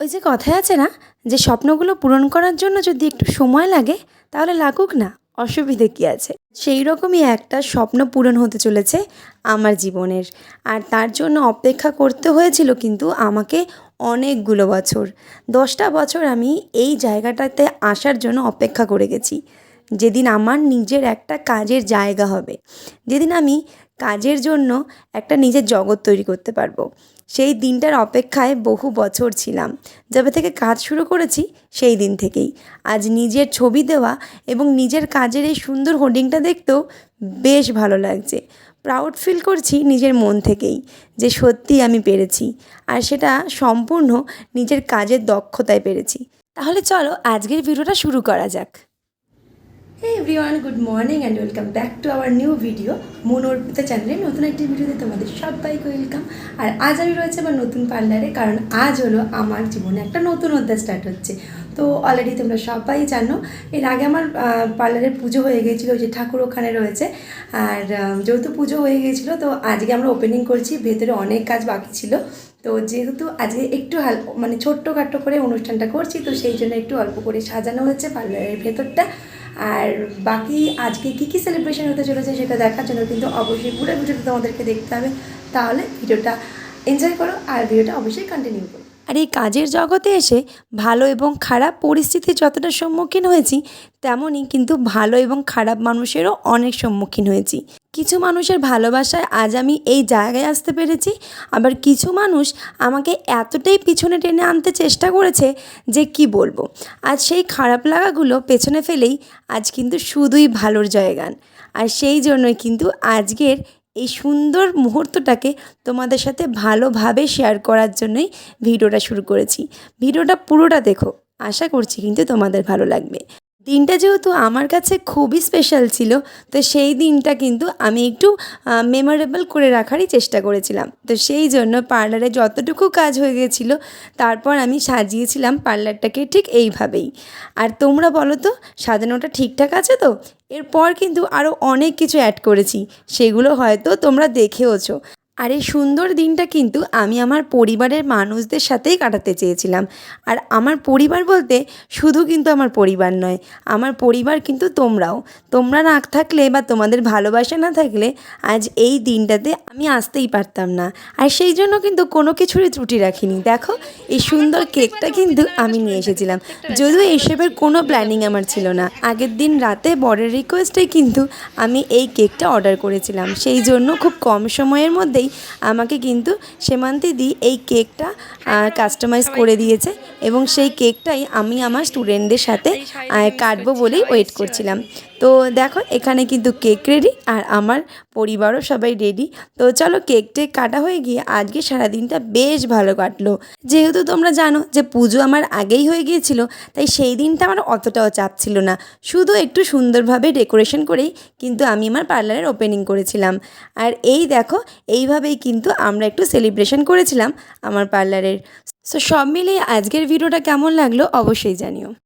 ওই যে কথায় আছে না, যে স্বপ্নগুলো পূরণ করার জন্য যদি একটু সময় লাগে, তাহলে লাগুক না, অসুবিধে কী আছে? সেই রকমই একটা স্বপ্ন পূরণ হতে চলেছে আমার জীবনের। আর তার জন্য অপেক্ষা করতে হয়েছিল কিন্তু আমাকে অনেকগুলো বছর। দশটা বছর আমি এই জায়গাটাতে আসার জন্য অপেক্ষা করে গেছি। যেদিন আমার নিজের একটা কাজের জায়গা হবে, যেদিন আমি কাজের জন্য একটা নিজের জগৎ তৈরি করতে পারব। সেই দিনটার অপেক্ষায় বহু বছর ছিলাম। যবে থেকে কাজ শুরু করেছি, সেই দিন থেকেই। আজ নিজের ছবি দেওয়া এবং নিজের কাজের এই সুন্দর হোর্ডিংটা দেখতেও বেশ ভালো লাগছে। প্রাউড ফিল করছি নিজের মন থেকেই যে সত্যিই আমি পেরেছি আর সেটা সম্পূর্ণ নিজের কাজের দক্ষতায় পেরেছি। তাহলে চলো আজকের ভিডিওটা শুরু করা যাক। Hey everyone good morning and welcome back to our new video Mon Arpita চ্যানেলে নতুন একটি ভিডিওতে তোমাদের সবাইকে ওয়েলকাম আর আজ আমি রয়েছে আমার নতুন পার্লারে কারণ আজ হলো আমার জীবনে একটা নতুন অধ্যায় স্টার্ট হচ্ছে। তো অলরেডি তোমরা সবাই জানো, এর আগে আমার পার্লারের পুজো হয়ে গিয়েছিল যে ঠাকুর ওখানে রয়েছে। আর যেহেতু পুজো হয়ে গিয়েছিল তো আজকে আমরা ওপেনিং করছি, ভেতরে অনেক কাজ বাকি ছিল। তো যেহেতু আজকে একটু হাল মানে ছোট্টখাট্টো করে অনুষ্ঠানটা করছি, তো সেই জন্য একটু অল্প করে সাজানো হয়েছে পার্লারের ভেতরটা। আর বাকি আজকে কী কী সেলিব্রেশন হতে চলেছে সেটা দেখার জন্য কিন্তু অবশ্যই পুরো ভিডিওটা তোমাদেরকে দেখতে হবে। তাহলে ভিডিওটা এনজয় করো আর ভিডিওটা অবশ্যই কন্টিনিউ করো। আর এই কাজের জগতে এসে ভালো এবং খারাপ পরিস্থিতির যতটা সম্মুখীন হয়েছি, তেমনই কিন্তু ভালো এবং খারাপ মানুষেরও অনেক সম্মুখীন হয়েছি। কিছু মানুষের ভালোবাসায় আজ আমি এই জায়গায় আসতে পেরেছি, আবার কিছু মানুষ আমাকে এতটাই পিছনে টেনে আনতে চেষ্টা করেছে যে কি বলব। আজ সেই খারাপ লাগাগুলো পেছনে ফেলেই আজ কিন্তু শুধুই ভালোর জয়গান। আর সেই জন্যই কিন্তু আজকের এই সুন্দর মুহূর্তটাকে তোমাদের সাথে ভালোভাবে শেয়ার করার জন্যই ভিডিওটা শুরু করেছি। ভিডিওটা পুরোটা দেখো। আশা করছি কিন্তু তোমাদের ভালো লাগবে। দিনটা যেহেতু আমার কাছে খুবই স্পেশাল ছিল, তো সেই দিনটা কিন্তু আমি একটু মেমোরেবল করে রাখারই চেষ্টা করেছিলাম। তো সেই জন্য পার্লারে যতটুকু কাজ হয়ে গেছিল, তারপর আমি সাজিয়েছিলাম পার্লারটাকে ঠিক এইভাবেই। আর তোমরা বলো তো, সাজানোটা ঠিকঠাক আছে তো? এরপর কিন্তু আরও অনেক কিছু অ্যাড করেছি, সেগুলো হয়তো তোমরা দেখেওছো। আর এই সুন্দর দিনটা কিন্তু আমি আমার পরিবারের মানুষদের সাথেই কাটাতে চেয়েছিলাম। আর আমার পরিবার বলতে শুধু কিন্তু আমার পরিবার নয়, আমার পরিবার কিন্তু তোমরাও। তোমরা না থাকলে বা তোমাদের ভালোবাসা না থাকলে আজ এই দিনটাতে আমি আসতেই পারতাম না। আর সেই জন্য কিন্তু কোনো কিছুরই ত্রুটি রাখিনি। দেখো, এই সুন্দর কেকটা কিন্তু আমি নিয়ে এসেছিলাম। যদিও এসবের কোনো প্ল্যানিং আমার ছিল না। আগের দিন রাতে বরের রিকোয়েস্টে কিন্তু আমি এই কেকটা অর্ডার করেছিলাম। সেই জন্য খুব কম সময়ের মধ্যেই আমাকে কিন্তু সেমান্তি দি এই কেকটা কাস্টমাইজ করে দিয়েছে। এবং সেই কেকটাই আমি আমার স্টুডেন্টদের সাথে কাটবো বলেই ওয়েট করছিলাম। তো দেখো এখানে কিন্তু কেক রেডি আর আমার পরিবারও সবাই রেডি তো চলো কেক টেক কাটা হয়ে গিয়ে আজকে সারাদিনটা বেশ ভালো কাটলো। যেহেতু তোমরা জানো যে পুজো আমার আগেই হয়ে গিয়েছিল তাই সেই দিনটা আমার অতটাও চাপ ছিল না। শুধু একটু সুন্দরভাবে ডেকোরেশন করেই কিন্তু আমি আমার পার্লারের ওপেনিং করেছিলাম। আর এই দেখো এইভাবেই কিন্তু আমরা একটু সেলিব্রেশন করেছিলাম আমার পার্লারের সো সব মিলিয়ে আজকের ভিডিওটা কেমন লাগল অবশ্যই জানিও।